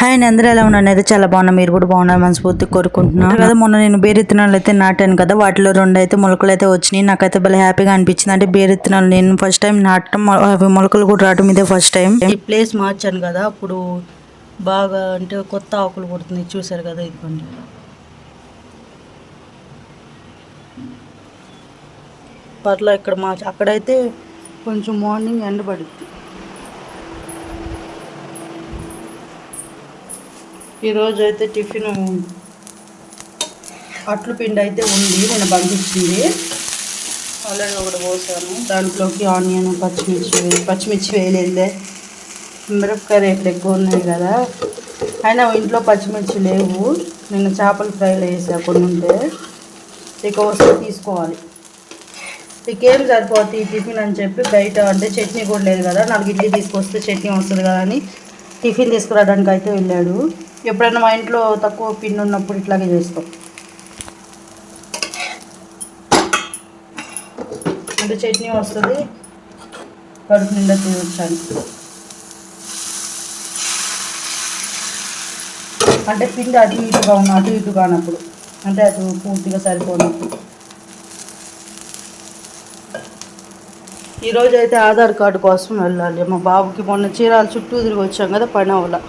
Hi అండి అందరూ ఎలా ఉన్నాను అయితే చాలా బాగున్నా మీరు కూడా బాగున్నారు మనస్ఫూర్తి కోరుకుంటున్నాను కదా మొన్న నేను బేరెత్తినాలు అయితే నాటాను కదా వాటిలో రెండు అయితే మొలకలు అయితే వచ్చినాయి. నాకైతే భలే హ్యాపీగా అనిపించింది. అంటే బేరెత్తినాలు నేను ఫస్ట్ టైం నాటడం అవి మొలకలు కూడా రావడం ఇదే ఫస్ట్ టైం ఈ ప్లేస్ మార్చాను కదా అప్పుడు బాగా అంటే కొత్త ఆకులు కొడుతుంది చూసారు కదా ఇదిగోండి. పర్లా ఇక్కడ మా అక్కడైతే కొంచెం మార్నింగ్ ఎండ ఈరోజు అయితే టిఫిన్ అట్లు పిండి అయితే ఉంది నేను పంపించింది. ఆల్రెడీ ఒకటి పోసాను. దాంట్లోకి ఆనియన్ పచ్చిమిర్చి పచ్చిమిర్చి వేయలేదులే. మిరపకాయ రేట్లు ఎక్కువ ఉన్నాయి కదా. అయినా ఇంట్లో పచ్చిమిర్చి లేవు. నేను చేపల ఫ్రైలో వేసా కొన్ని ఉంటే. ఇక వస్తే తీసుకోవాలి. ఇకేం సరిపోతుంది టిఫిన్ అని చెప్పి బయట అంటే చట్నీ కూడా లేదు కదా. నాలుగు ఇడ్లీ తీసుకొస్తే చట్నీ వస్తుంది కదా అని టిఫిన్ తీసుకురావడానికి అయితే వెళ్ళాడు. ఎప్పుడైనా మా ఇంట్లో తక్కువ పిండి ఉన్నప్పుడు ఇట్లాగే చేస్తాం. అంటే చట్నీ వస్తుంది కడుపు నిండా తినొచ్చాను. అంటే పిండి అటు ఇటుగా ఉన్న అటు ఇటు కానప్పుడు అంటే అటు పూర్తిగా సరిపోనప్పుడు. ఈరోజు అయితే ఆధార్ కార్డు కోసం వెళ్ళాలి. మా బాబుకి మొన్న చీరాల చుట్టూ తిరిగి వచ్చాం కదా పని అవ్వాలి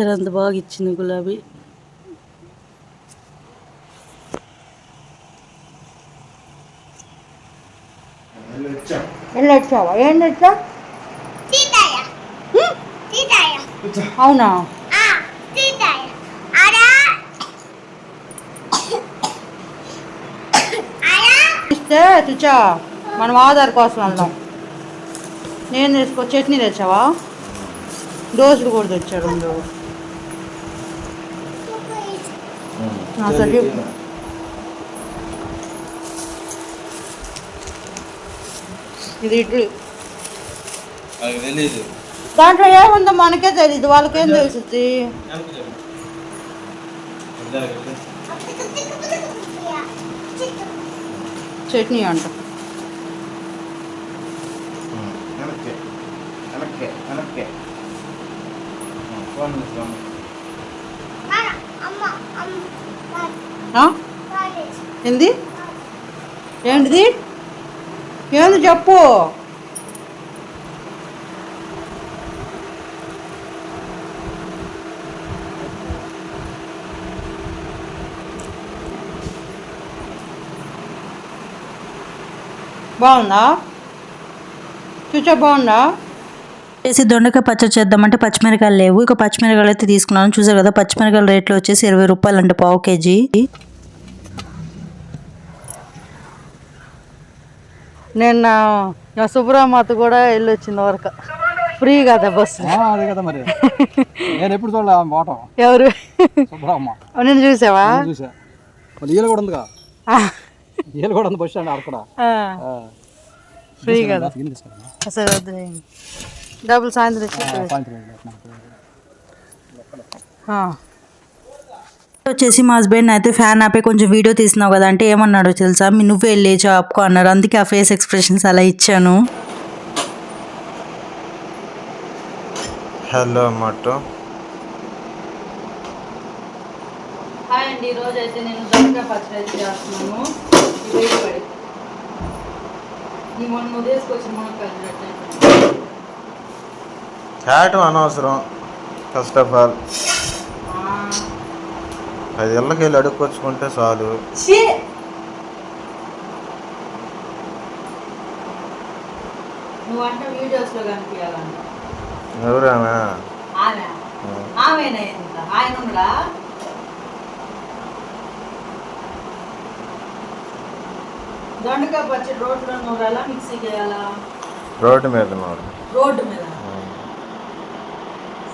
చూసారు అంత బాగా ఇచ్చింది గులాబీ. వెళ్ళొచ్చావా ఏం తెచ్చా అవునా? ఇస్తే చుచ్చా మనం ఆధార్ కోసం వెళ్దాం. నేను తెచ్చుకో చట్నీ తెచ్చావా? దోశలు కూడా తెచ్చాడు రెండు అసలు ఇది ఇడ్లీ దాంట్లో ఏముందో మనకే తెలియదు వాళ్ళకేం తెలుస్తుంది చట్నీ అంట. వెనక్కి వెనక్కి వెనక్కి. ఫోన్ ఫోన్ అమ్మ అమ్మ. ఏంది? ఏంటిది? ఏంది చెప్పు. బాగుందా? చూచా బాగుందా? చేసి దొండకాయ పచ్చడి చేద్దామంటే పచ్చిమిరకాయలు లేవు. ఇక పచ్చిమిరకాయలు అయితే తీసుకున్నాను. చూసారు కదా పచ్చిమిరకాయల రేట్లు వచ్చేసి ఇరవై రూపాయలు అంటే పావు కేజీ. నిన్న సుబ్రహ్మత కూడా వెళ్ళి వచ్చింది వరకు. ఫ్రీ కదా బస్సు ఆ, అదే కదా మరి. నేను ఎప్పుడు ఎవరు? నేను చూసావా? చూసా. మరి కూడా ఉందిగా. ఆ, ఈయన కూడా ఉంది అక్కడ. ఫ్రీ కదా. అసలు. డబ్బులు సాయంత్రం ఇచ్చి వచ్చేసి మా హస్బెండ్ అయితే ఫ్యాన్ ఆపే కొంచెం వీడియో తీసినావు కదా అంటే ఏమన్నాడో తెలుసా? మీ నువ్వే వెళ్ళి ఆపుకో అన్నారు. అందుకే ఆ ఫేస్ ఎక్స్ప్రెషన్స్ అలా ఇచ్చాను. హలో మటో. హాయ్ అండి ఈరోజు అయితే నేను దొండకాయ పచ్చడి చేస్తున్నాను. ఈ మొన్న మునక్కాయలు చాటం అనవసరం. First of all. పది ఇళ్ళకి వెళ్ళి అడుక్కొచ్చుకుంటే చాలు. ఎవరానా దొండకాయ పచ్చడి రోడ్లో నూరాలా మిక్సీ చేయాలా? రోడ్డు మీద నోడు రోడ్డు మీద.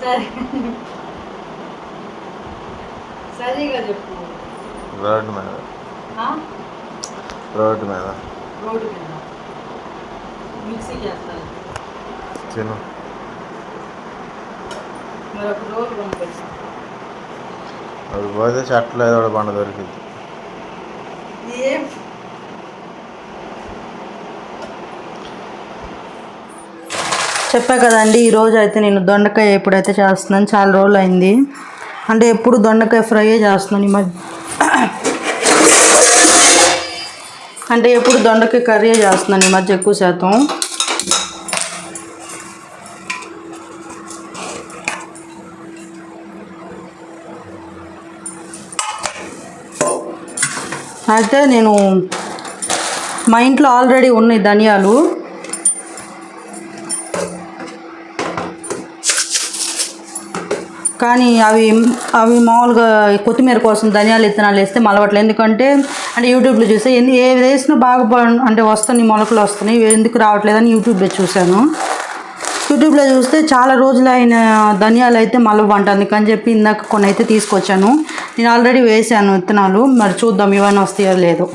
సరే. సరిగా చెప్పు. రోడ్డు మీద? రోడ్డు మీద. రోడ్డు మీద. మిక్సీ తిను. మరి ఒక రోజు పంపిస్తాను అది పోతే చెట్లు ఏదో బండ దొరికింది ఏం చెప్పా కదండి ఈరోజు అయితే నేను దొండకాయ ఎప్పుడైతే చేస్తున్నాను చాలా రోజులు అయింది. అంటే ఎప్పుడు దొండకాయ ఫ్రై చేస్తున్నాను ఈ మధ్య. అంటే ఎప్పుడు దొండకాయ కర్రీ చేస్తున్నాను ఈ మధ్య ఎక్కువ శాతం. అయితే నేను మా ఇంట్లో ఆల్రెడీ ఉన్నాయి ధనియాలు. కానీ అవి అవి మామూలుగా కొత్తిమీర కోసం ధనియాలు విత్తనాలు వేస్తే మలవట్లేదు. ఎందుకంటే అంటే యూట్యూబ్లో చూస్తే ఎందు ఏ వేసినా బాగా అంటే వస్తున్నాయి మొలకలు వస్తున్నాయి ఎందుకు రావట్లేదని యూట్యూబ్లో చూశాను. యూట్యూబ్లో చూస్తే చాలా రోజులు అయిన ధనియాలు అయితే మలవంట. అందుకని చెప్పి ఇందాక కొన్ని అయితే తీసుకొచ్చాను. నేను ఆల్రెడీ వేసాను విత్తనాలు మరి చూద్దాం ఇవన్నీ వస్తాయో లేదో.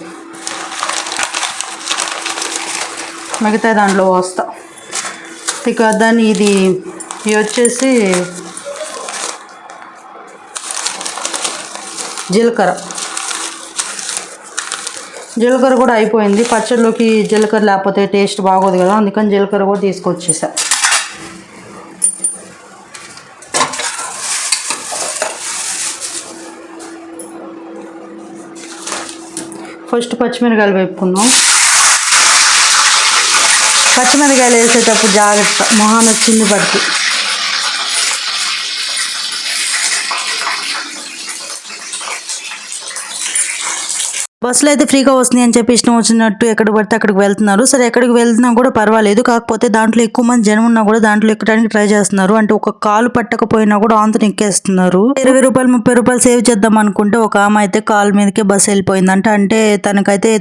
మిగతా దాంట్లో వస్తా. ఇక దాన్ని ఇది ఇది వచ్చేసి జీలకర్ర. జీలకర్ర కూడా అయిపోయింది. పచ్చడిలోకి జీలకర్ర లేకపోతే టేస్ట్ బాగోదు కదా అందుకని జీలకర్ర కూడా తీసుకొచ్చేసా. ఫస్ట్ పచ్చిమిరకాయలు వేపుకుందాం. పచ్చిమిరకాయలు వేసేటప్పుడు జాగ్రత్త మొహాన చిన్ని పడుతుంది బస్సులో అయితే ఫ్రీగా వస్తుంది అని చెప్పి ఇష్టం వచ్చినట్టు ఎక్కడ పడితే అక్కడికి వెళ్తున్నారు. సరే ఎక్కడికి వెళ్తున్నా కూడా పర్వాలేదు. కాకపోతే దాంట్లో ఎక్కువ మంది జనం ఉన్నా కూడా దాంట్లో ఎక్కడానికి ట్రై చేస్తున్నారు. అంటే ఒక కాలు పట్టకపోయినా కూడా ఆంతను ఎక్కేస్తున్నారు ఇరవై రూపాయలు ముప్పై రూపాయలు సేవ్ చేద్దాం అనుకుంటే ఒక ఆమె అయితే కాలు మీదకే బస్సు వెళ్ళిపోయిందంట. అంటే తనకైతే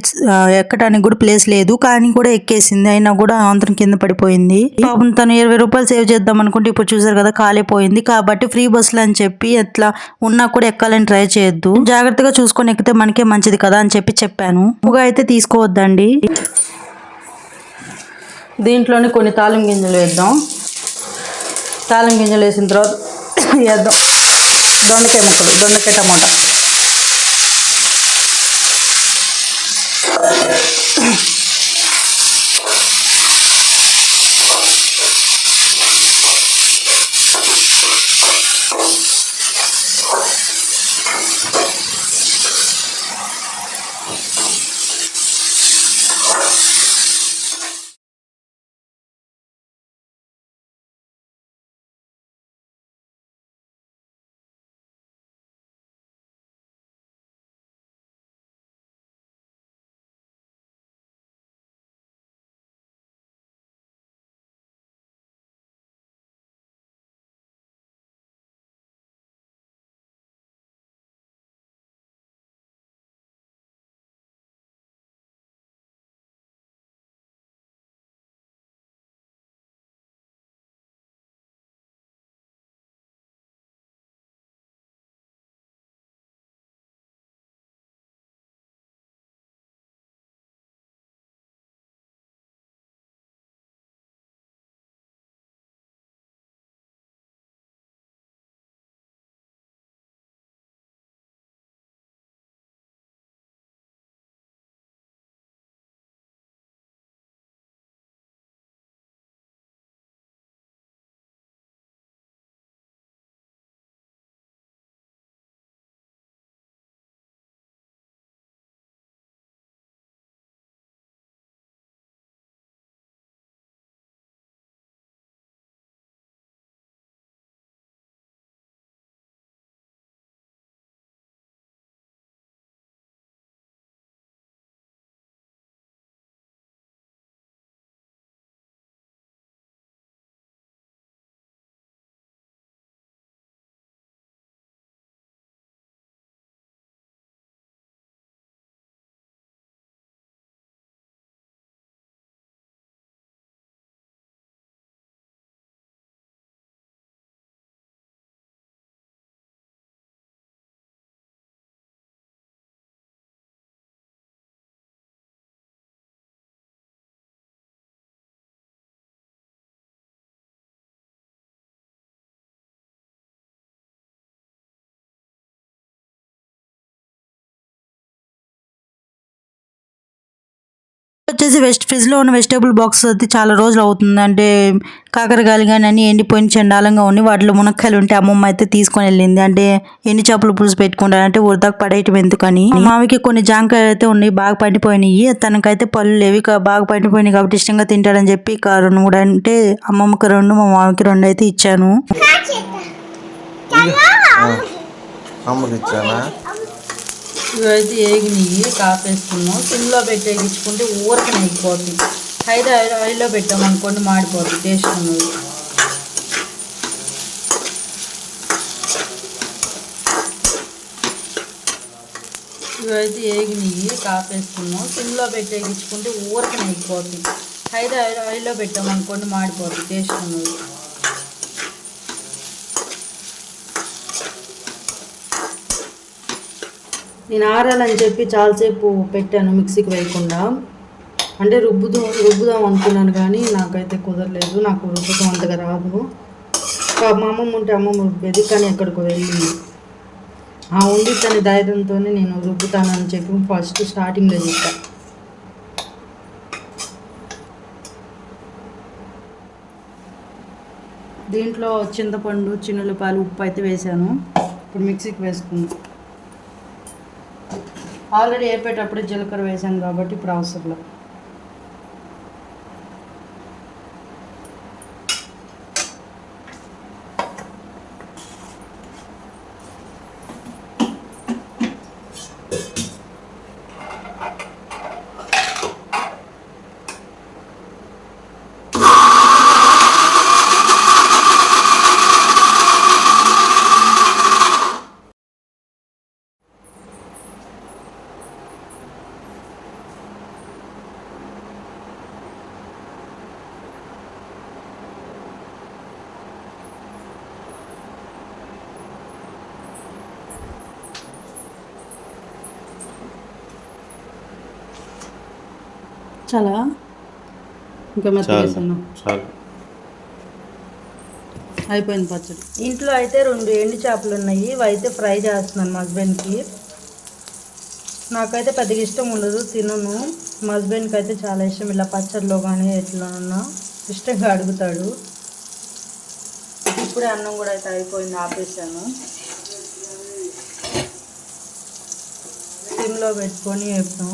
ఎక్కడానికి కూడా ప్లేస్ లేదు. కానీ కూడా ఎక్కేసింది. అయినా కూడా ఆంతరం కింద పడిపోయింది. పాపం తను ఇరవై రూపాయలు సేవ్ చేద్దాం అనుకుంటే ఇప్పుడు చూసారు కదా కాలిపోయింది కాబట్టి ఫ్రీ బస్సులు అని చెప్పి అట్లా ఉన్నా కూడా ఎక్కాలని ట్రై చేయొద్దు. జాగ్రత్తగా చూసుకొని ఎక్కితే మనకే మంచిది కదా అని చెప్పి చెప్పి చెప్పాను. ముగా అయితే తీసుకోవద్దండి. దీంట్లోనే కొన్ని తాలిం గింజలు వేద్దాం. తాలిం గింజలు వేసిన తర్వాత వేద్దాం. దొండకాయ ముక్కలు దొండకాయ టమాటా. వచ్చేసి వెస్ట్ ఫ్రిడ్జ్లో ఉన్న వెజిటేబుల్ బాక్స్ అయితే చాలా రోజులు అవుతుంది. అంటే కాకరకాయలు కానీ అన్ని ఎండిపోయిన చండాలంగా ఉండి వాటిలో మునక్కాయలు ఉంటే అమ్మమ్మ అయితే తీసుకొని వెళ్ళింది. అంటే ఎండి చేపలు పులుసు పెట్టుకుంటారు అంటే ఉరదాకు పడేయటం ఎందుకని. మా మామికి కొన్ని జాంకాయలు అయితే ఉన్నాయి బాగా పండిపోయినాయి. తనకైతే పళ్ళు లేవి బాగా పండిపోయినాయి కాబట్టి ఇష్టంగా తింటాడని చెప్పి ఇక రెండు మూడు అంటే అమ్మమ్మకి రెండు మా మామికి రెండు అయితే ఇచ్చాను. అమ్మకి ఇచ్చానా? ఇవైతే ఏగినాయి కాపేసుకున్నాం సిమ్లో పెట్టి వేగించుకుంటే ఊరకనే అయిపోతుంది హైద ఆయిల్లో పెట్టామనుకోండి మాడిపోతుంది టేస్ట్ ఉన్నది ఇవైతే ఏగినాయి కాపేసుకున్నాం సిమ్లో పెట్టి వేగించుకుంటే ఊరకనే అయిపోతుంది హైద ఆయిల్లో పెట్టామనుకోండి మాడిపోతుంది టేస్ట్ ఉన్నది నేను ఆరాలని చెప్పి చాలాసేపు పెట్టాను మిక్సీకి వేయకుండా. అంటే రుబ్బుదు రుబ్బుదాం అనుకున్నాను కానీ నాకైతే కుదరలేదు. నాకు రుబ్బుతం అంతగా రాదు. మా అమ్మమ్మ ఉంటే అమ్మమ్మ రుబ్బేది కానీ ఎక్కడికి వెళ్ళింది. ఆ ఉండి తన ధైర్యంతోనే నేను రుబ్బుతానని చెప్పి ఫస్ట్ స్టార్టింగ్లో చెప్పాను దీంట్లో చింతపండు చిన్నులపాయలు ఉప్పు అయితే వేసాను. ఇప్పుడు మిక్సీకి వేసుకుందాం. ఆల్రెడీ వేపేటప్పుడు జీలకర్ర వేసాను కాబట్టి ఇప్పుడు అవసరం లేదు చాలా ఇంకా చాలు అయిపోయింది పచ్చడి. ఇంట్లో అయితే రెండు ఎండు చేపలు ఉన్నాయి. ఇవి అయితే ఫ్రై చేస్తున్నాను మా హస్బెండ్కి. నాకైతే పెద్దగా ఇష్టం ఉండదు తినను. మా హస్బెండ్కి అయితే చాలా ఇష్టం. ఇలా పచ్చడిలో కానీ ఎట్లా ఉన్నా ఇష్టంగా అడుగుతాడు. ఇప్పుడే అన్నం కూడా అయితే అయిపోయింది ఆపేసాను. సిమ్లో పెట్టుకొని వేపుతాం.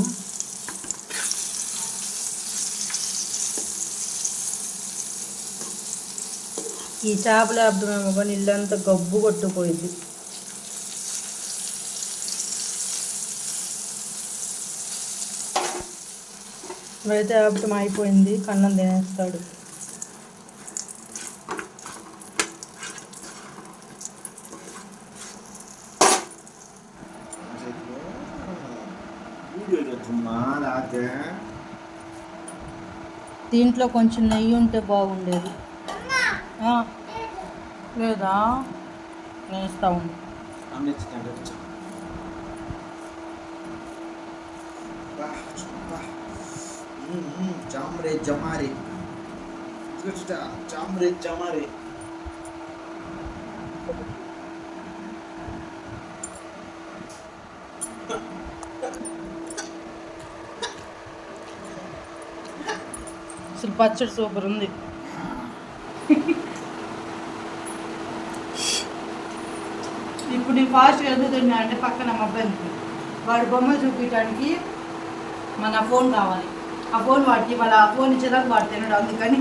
ఈ చేపలు వేపుతామేమో నీళ్ళంతా ఇల్లంతా గబ్బు కొట్టుకుపోయింది. అయితే వేపటం అయిపోయింది కన్నం తినేస్తాడు. దీంట్లో కొంచెం నెయ్యి ఉంటే బాగుండేది. లేదా? నేను ఇస్తా ఉండు. చామరే జమారే చామరే జమారే. అసలు పచ్చడి సూపర్ ఉంది ఇప్పుడు నేను ఫాస్ట్గా ఎదుగుతున్నా అంటే పక్కన మా అబ్బాయికి బొమ్మ చూపించడానికి మన ఫోన్ కావాలి. ఆ ఫోన్ వాడికి మళ్ళీ ఆ ఫోన్ ఇచ్చేదాకా వాడు తినడు అందుకని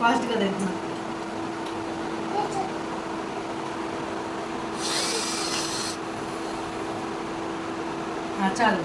ఫాస్ట్గా తింటున్నాను చాలు.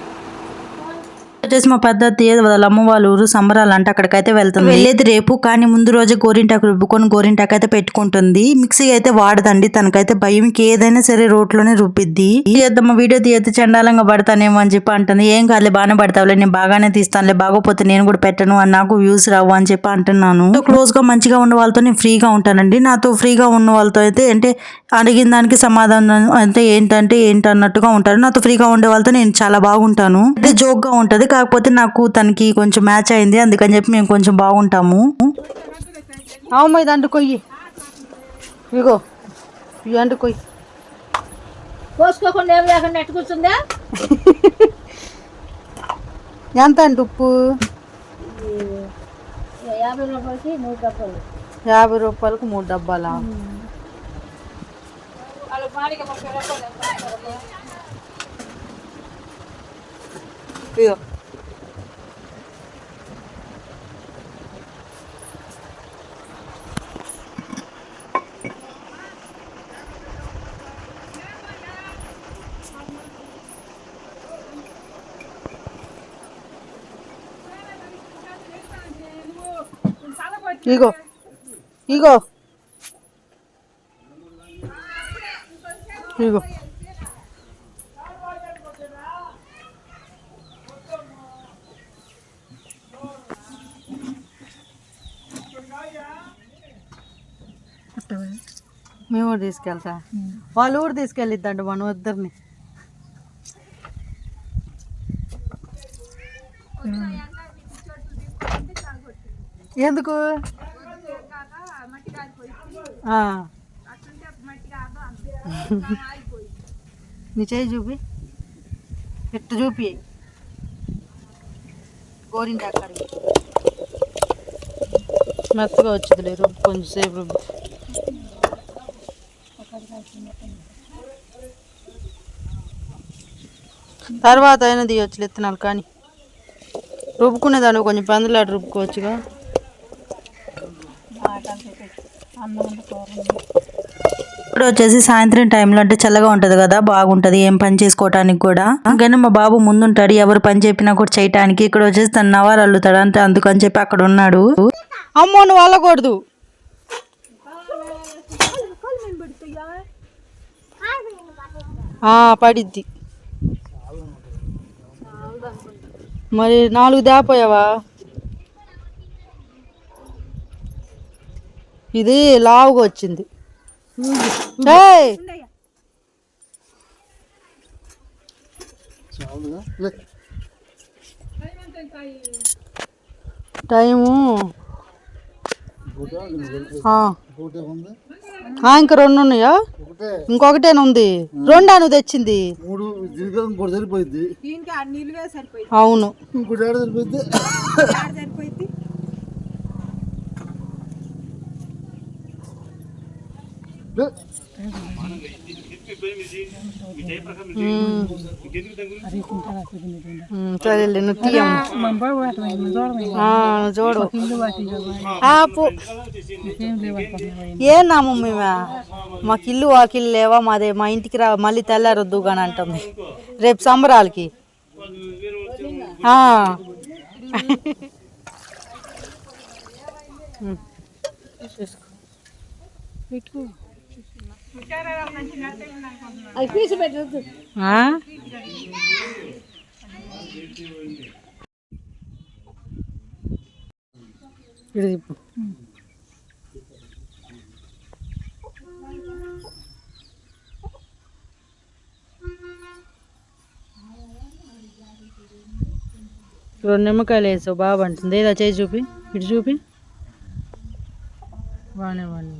మా పద్ధతి వాళ్ళ అమ్మ వాళ్ళ ఊరు సంబరాలు అంటే అక్కడికైతే వెళ్తుంది. వెళ్ళేది రేపు కానీ ముందు రోజే గోరింటాకు రుబ్బుకొని గోరింటాకు అయితే పెట్టుకుంటుంది. మిక్సీ అయితే వాడదండి తనకైతే భయంకి ఏదైనా సరే రోట్లోనే రుబ్బిద్ది. తీయద్దమ్మ వీడియో తీయద్దు చండాలంగా పడతానేమో అని చెప్పి అంటుంది. ఏం కాదులే బాగానే పడతావులే నేను బాగానే తీస్తానులే బాగోపోతే నేను కూడా పెట్టను అని నాకు వ్యూస్ రావు అని చెప్పి అంటున్నాను. క్లోజ్గా మంచిగా ఉన్న వాళ్ళతో నేను ఫ్రీగా ఉంటానండి. నాతో ఫ్రీగా ఉన్న వాళ్ళతో అయితే అంటే అడిగిన దానికి సమాధానం అంటే ఏంటంటే ఏంటి అన్నట్టుగా ఉంటారు. నాతో ఫ్రీగా ఉండే వాళ్ళతో నేను చాలా బాగుంటాను. అంటే జోక్గా ఉంటది కాకపోతే నాకు తనకి కొంచెం మ్యాచ్ అయింది. అందుకని చెప్పి మేము కొంచెం బాగుంటాము. అవుమ్మ ఇది అంటు కొయ్యి. ఇగో ఇవి అంటు కొయ్యి. పోసుకోకుండా ఏం లేకుండా ఎట్టు కూర్చుందా? ఎంత అంట ఉప్పు? యాభై రూపాయలకి మూడు డబ్బాలు. యాభై రూపాయలకు మూడు డబ్బాలా? ఇదిగో ఇగో ఇగో. ఇగో. మేము కూడా తీసుకెళ్తా. వాళ్ళు ఊరు తీసుకెళ్ళిద్దండి మనం ఇద్దరిని. ఎందుకు? నీ చేయి చూపి. ఎట్ట చూపి. గోరింట అక్కడికి. మెత్తగా వచ్చిందిలే రుబ్బు కొంచెంసేపు రుబ్బు తర్వాత అయినా తీయచ్చు ఎత్తినాలు కానీ. రుబ్బుకునేదాన్ని కొంచెం పందులాట రుబ్బుకోవచ్చుగా. ఇప్పుడు వచ్చేసి సాయంత్రం టైంలో అంటే చల్లగా ఉంటది కదా బాగుంటది ఏం పని చేసుకోవటానికి కూడా. కానీ మా బాబు ముందుంటాడు ఎవరు పని చెప్పినా కూడా చేయటానికి. ఇక్కడ వచ్చేసి తన నవారు అల్లుతాడు అంటే అందుకని చెప్పి అక్కడ ఉన్నాడు. అమ్మో నువ్వు అల్లకూడదు. పడిద్ది. మరి నాలుగు దాపోయావా? ఇది లావుగా వచ్చింది. ఏయ్! టైము ఇంకా రెండు ఉన్నాయా? ఇంకొకటేనా ఉంది? రెండా నువ్వు తెచ్చింది? అవును. సరేలే నువ్వు నువ్వు చూడు ఆ, పో. ఏం నా మమ్మీ మాకు ఇల్లు వాకిల్లు లేవా? మాదే మా ఇంటికి రా మళ్ళీ తెల్లారొద్దు కానీ అంటుంది. రేపు సంబరాలకి. ఆ. రెండు నిమ్మకాయలు వేసావు. బాగా అంటుంది. ఏదో చేయి చూపి. ఇటు చూపి. బాగానే బాగుంది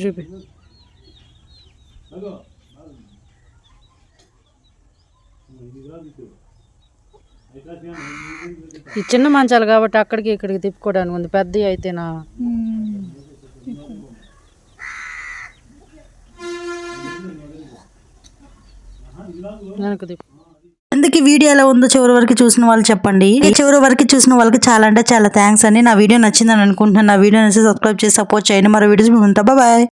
చూపి ఈ చిన్న మంచాలు కాబట్టి అక్కడికి ఇక్కడికి తిప్పుకోవడానికి ఉంది. పెద్దవి అయితేనా వెనక తిప్పు. అందుకే వీడియో ఎలా ఉందో చివరి వరకు చూసిన వాళ్ళు చెప్పండి. చివరి వరకు చూసిన వాళ్ళకి చాలా అంటే చాలా థ్యాంక్స్ అండి. నా వీడియో నచ్చిందని అనుకుంటున్నాను. నా వీడియో నచ్చి సబ్స్క్రైబ్ చేసి సపోర్ట్ చేయండి. మరో వీడియోస్ ఉంటా. బాయ్